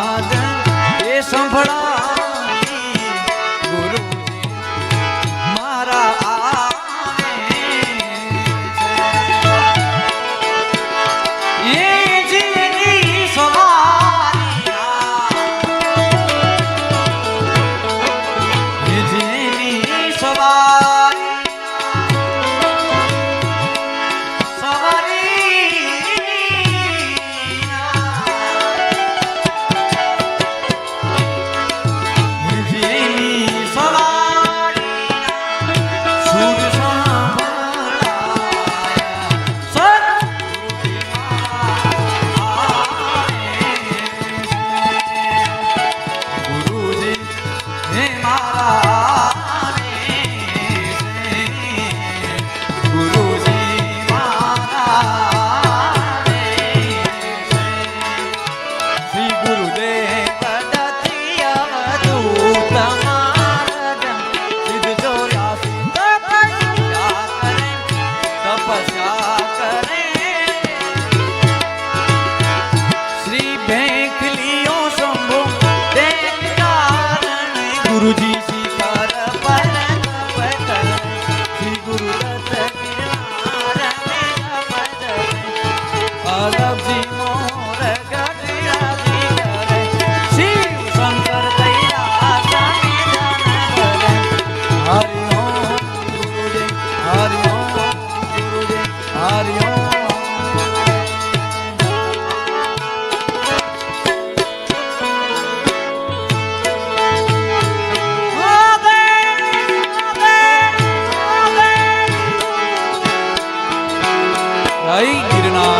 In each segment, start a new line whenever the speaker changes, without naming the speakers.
મહારાજ એ સંભળા करें જય ગિરનાર.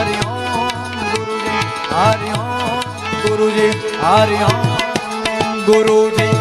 હરિ ઓમ ગુરુજી હરિ ઓમ ગુરુજી હરિ ઓમ ગુરુજી